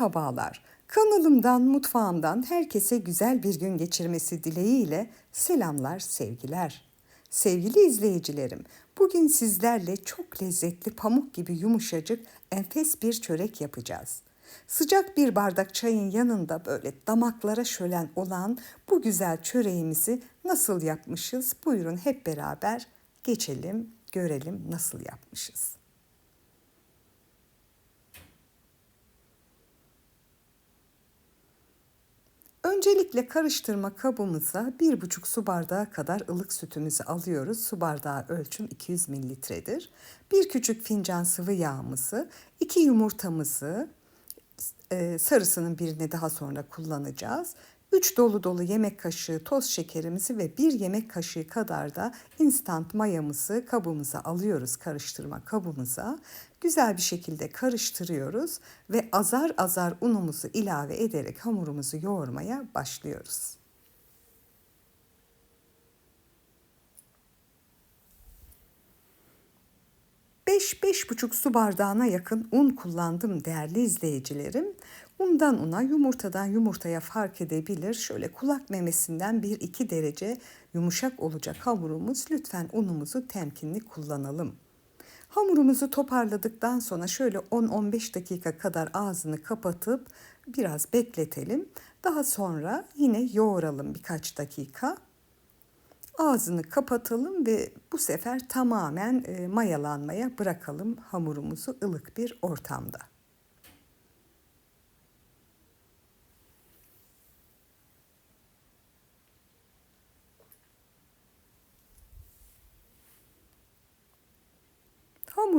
Merhabalar. Kanalımdan, mutfağımdan herkese güzel bir gün geçirmesi dileğiyle selamlar, sevgiler. Sevgili izleyicilerim, bugün sizlerle çok lezzetli pamuk gibi yumuşacık enfes bir çörek yapacağız. Sıcak bir bardak çayın yanında böyle damaklara şölen olan bu güzel çöreğimizi nasıl yapmışız? Buyurun hep beraber geçelim, görelim nasıl yapmışız. Öncelikle karıştırma kabımıza bir buçuk su bardağı kadar ılık sütümüzü alıyoruz. Su bardağı ölçüm 200 mililitredir. Bir küçük fincan sıvı yağımızı, iki yumurtamızı, e, sarısının birini daha sonra kullanacağız. 3 dolu dolu yemek kaşığı toz şekerimizi ve 1 yemek kaşığı kadar da instant mayamızı kabımıza alıyoruz karıştırma kabımıza. Güzel bir şekilde karıştırıyoruz ve azar azar unumuzu ilave ederek hamurumuzu yoğurmaya başlıyoruz. 5-5,5 su bardağına yakın un kullandım değerli izleyicilerim. Undan una, yumurtadan yumurtaya fark edebilir. Şöyle kulak memesinden 1-2 derece yumuşak olacak hamurumuz. Lütfen unumuzu temkinli kullanalım. Hamurumuzu toparladıktan sonra şöyle 10-15 dakika kadar ağzını kapatıp biraz bekletelim. Daha sonra yine yoğuralım birkaç dakika ağzını kapatalım ve bu sefer tamamen e, mayalanmaya bırakalım hamurumuzu ılık bir ortamda.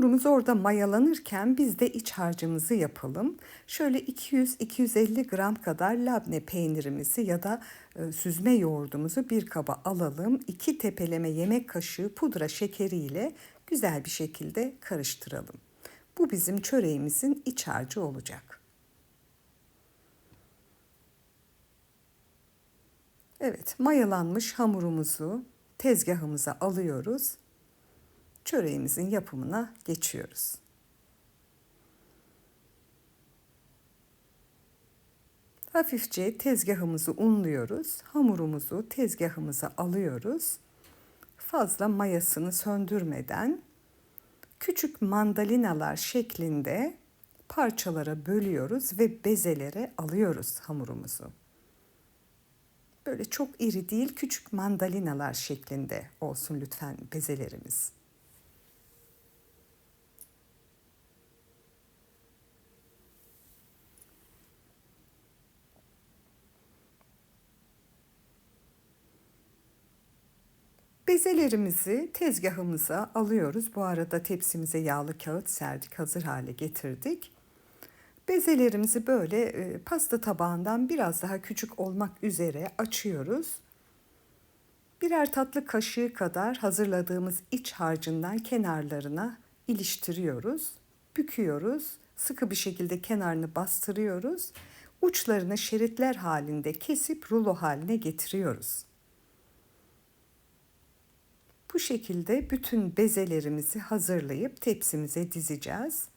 Hamurumuz orada mayalanırken biz de iç harcımızı yapalım. Şöyle 200-250 gram kadar labne peynirimizi ya da e, süzme yoğurdumuzu bir kaba alalım. 2 tepeleme yemek kaşığı pudra şekeriyle güzel bir şekilde karıştıralım. Bu bizim çöreğimizin iç harcı olacak. Evet, mayalanmış hamurumuzu tezgahımıza alıyoruz çöreğimizin yapımına geçiyoruz. Hafifçe tezgahımızı unluyoruz. Hamurumuzu tezgahımıza alıyoruz. Fazla mayasını söndürmeden küçük mandalinalar şeklinde parçalara bölüyoruz ve bezelere alıyoruz hamurumuzu. Böyle çok iri değil, küçük mandalinalar şeklinde olsun lütfen bezelerimiz. Bezelerimizi tezgahımıza alıyoruz. Bu arada tepsimize yağlı kağıt serdik, hazır hale getirdik. Bezelerimizi böyle e, pasta tabağından biraz daha küçük olmak üzere açıyoruz. Birer tatlı kaşığı kadar hazırladığımız iç harcından kenarlarına iliştiriyoruz. Büküyoruz. Sıkı bir şekilde kenarını bastırıyoruz. Uçlarını şeritler halinde kesip rulo haline getiriyoruz. Bu şekilde bütün bezelerimizi hazırlayıp tepsimize dizeceğiz.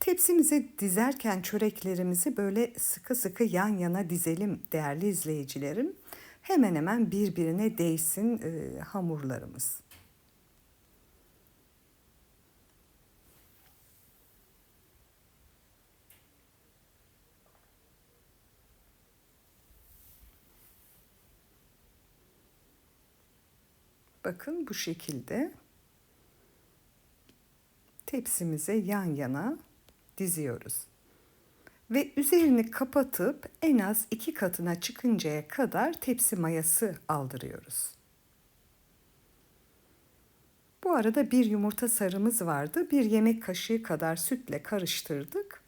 Tepsimize dizerken çöreklerimizi böyle sıkı sıkı yan yana dizelim değerli izleyicilerim. Hemen hemen birbirine değsin e, hamurlarımız. Bakın bu şekilde tepsimize yan yana diziyoruz. Ve üzerini kapatıp en az iki katına çıkıncaya kadar tepsi mayası aldırıyoruz. Bu arada bir yumurta sarımız vardı. Bir yemek kaşığı kadar sütle karıştırdık.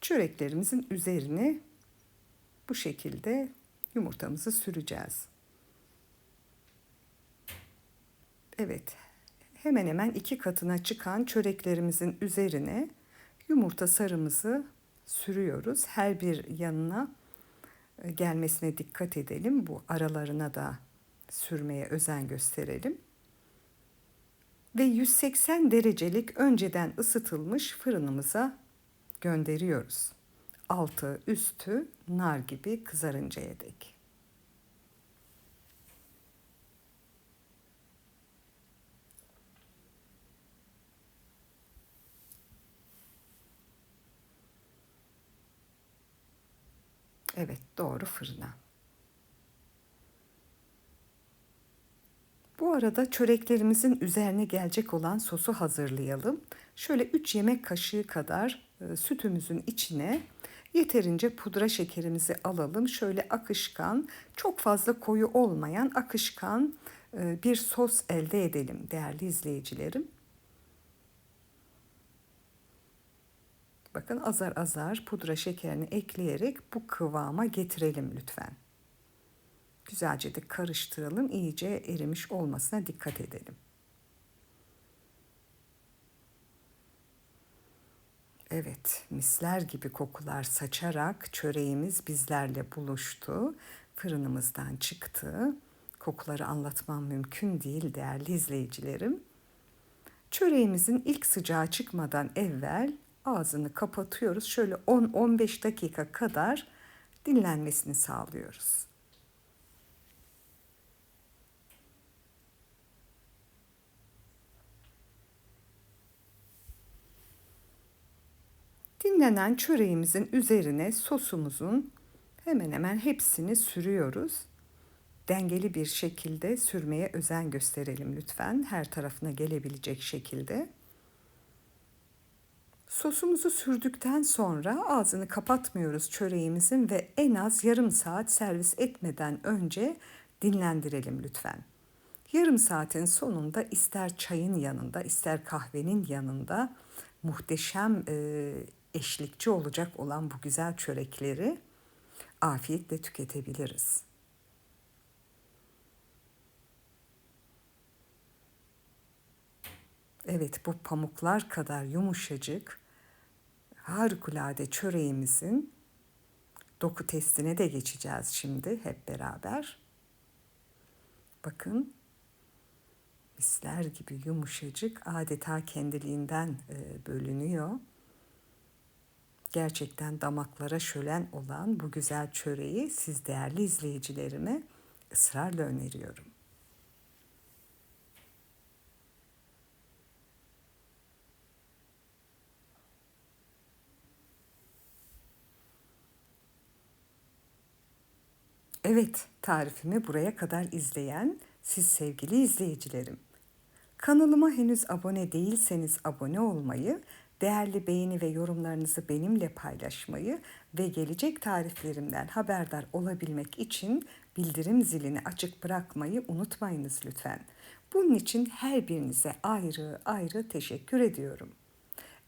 Çöreklerimizin üzerine bu şekilde yumurtamızı süreceğiz. Evet, hemen hemen iki katına çıkan çöreklerimizin üzerine yumurta sarımızı sürüyoruz. Her bir yanına e, gelmesine dikkat edelim. Bu aralarına da sürmeye özen gösterelim. Ve 180 derecelik önceden ısıtılmış fırınımıza gönderiyoruz. Altı üstü nar gibi kızarıncaya dek. Evet doğru fırına. Bu arada çöreklerimizin üzerine gelecek olan sosu hazırlayalım. Şöyle 3 yemek kaşığı kadar e, sütümüzün içine yeterince pudra şekerimizi alalım. Şöyle akışkan, çok fazla koyu olmayan akışkan e, bir sos elde edelim değerli izleyicilerim. Bakın azar azar pudra şekerini ekleyerek bu kıvama getirelim lütfen. Güzelce de karıştıralım. İyice erimiş olmasına dikkat edelim. Evet, misler gibi kokular saçarak çöreğimiz bizlerle buluştu. Fırınımızdan çıktı. Kokuları anlatmam mümkün değil değerli izleyicilerim. Çöreğimizin ilk sıcağı çıkmadan evvel ağzını kapatıyoruz. Şöyle 10-15 dakika kadar dinlenmesini sağlıyoruz. Dinlenen çöreğimizin üzerine sosumuzun hemen hemen hepsini sürüyoruz. Dengeli bir şekilde sürmeye özen gösterelim lütfen. Her tarafına gelebilecek şekilde. Sosumuzu sürdükten sonra ağzını kapatmıyoruz çöreğimizin ve en az yarım saat servis etmeden önce dinlendirelim lütfen. Yarım saatin sonunda ister çayın yanında ister kahvenin yanında muhteşem e, eşlikçi olacak olan bu güzel çörekleri afiyetle tüketebiliriz. Evet bu pamuklar kadar yumuşacık harikulade çöreğimizin doku testine de geçeceğiz şimdi hep beraber. Bakın misler gibi yumuşacık adeta kendiliğinden e, bölünüyor. Gerçekten damaklara şölen olan bu güzel çöreği siz değerli izleyicilerime ısrarla öneriyorum. Evet, tarifimi buraya kadar izleyen siz sevgili izleyicilerim. Kanalıma henüz abone değilseniz abone olmayı, değerli beğeni ve yorumlarınızı benimle paylaşmayı ve gelecek tariflerimden haberdar olabilmek için bildirim zilini açık bırakmayı unutmayınız lütfen. Bunun için her birinize ayrı ayrı teşekkür ediyorum.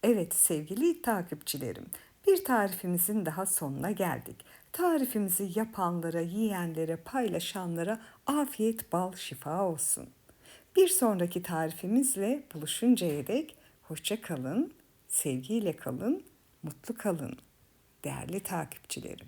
Evet sevgili takipçilerim, bir tarifimizin daha sonuna geldik. Tarifimizi yapanlara, yiyenlere, paylaşanlara afiyet, bal, şifa olsun. Bir sonraki tarifimizle buluşuncaya dek hoşça kalın, sevgiyle kalın, mutlu kalın değerli takipçilerim.